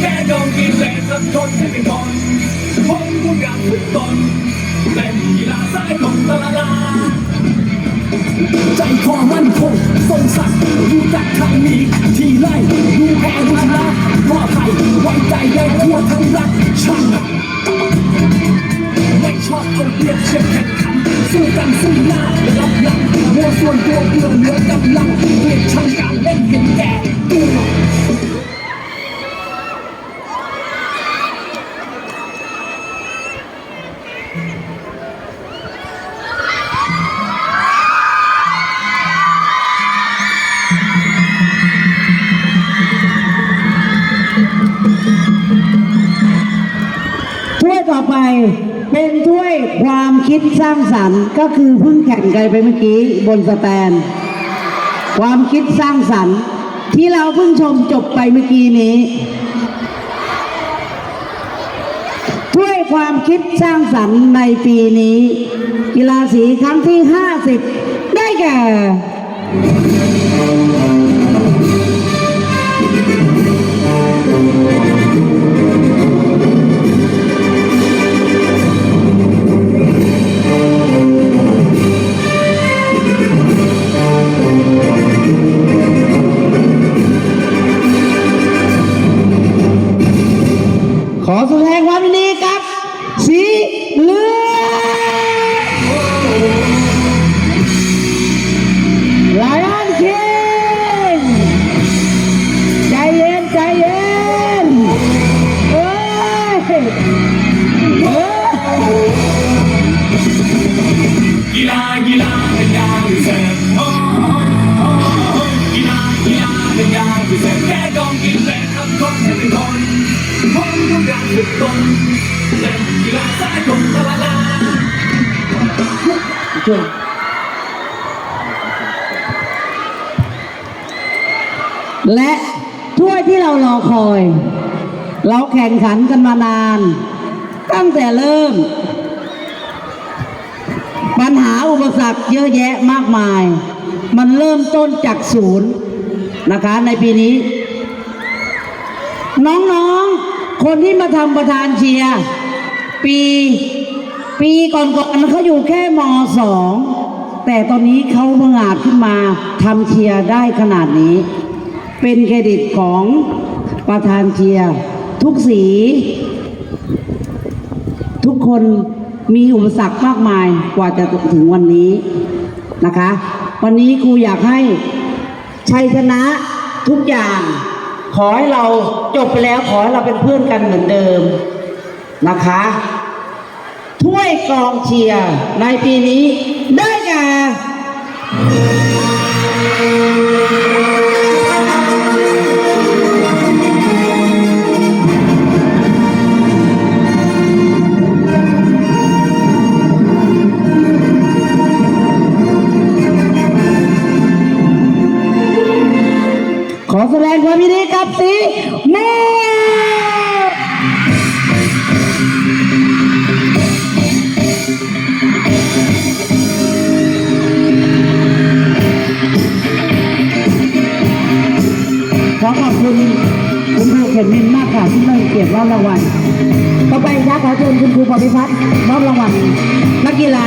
แค่ยองกินแต่สักคนให้เป็นคนผมผู้กัรทุกคนเป็นกีฬาสายของตะลาใจคอมั่นคงทรงศักดิ์รู้จักทางนี้ ที่ไล่รู้แพ้รู้ชนะปลอไทยไว้ใจได้ทั่วทั้งรักช่างไม่ชอบคนเปรียบเทียบแข่งขันสู้กันสู้หน้ารับหลังมัวส่วนตัวเปลืองเนื้อ ต่อไป เป็นถ้วยความคิดสร้างสรรค์ ก็คือเพิ่งแข่งกันไปเมื่อกี้บนสแตน ความคิดสร้างสรรค์ ที่เราเพิ่งชมจบไปเมื่อกี้นี้ถ้วยความคิดสร้างสรรค์ในปีนี้ กีฬาสีครั้งที่ 50 ได้แก่ ฬากีฬาเป็นยาพิเศษโอ้โอ้โอ้กีฬากีฬาเป็นยาพิเศษแค่กองกินแรงทำคนให้เป็นคนคนทุกอย่างฝึกตนเล่นกีฬาสายตรงตะละลาและถ้วยที่เรารอคอย เราแข่งขันกันมานาน ตั้งแต่เริ่ม ปัญหาอุปสรรคเยอะแยะมากมาย มันเริ่มต้นจากศูนย์นะคะในปีนี้ น้องๆ คนที่มาทำประธานเชียร์ปีปีก่อนๆเขาอยู่แค่มสองแต่ตอนนี้เขาเพิ่งอาจขึ้นมาทำเชียร์ได้ขนาดนี้ เป็นเครดิตของประธานเชียร์ทุกสี ทุกคน มีอุปสรรคมากมายกว่าจะถึงวันนี้นะคะ วันนี้ครูอยากให้ชัยชนะทุกอย่าง ขอให้เราจบไปแล้วขอให้เราเป็นเพื่อนกันเหมือนเดิมนะคะถ้วยกองเชียร์ในปีนี้ได้แก่ แสดงความยินดีกับสีเม่วงขอขอบคุณคุณครูเข็มมินมากค่ะที่ให้เกียรติมอบรางวัลต่อไปนะขอเชิญคุณครูปฏิพัฒน์มอบรางวัลนักกีฬา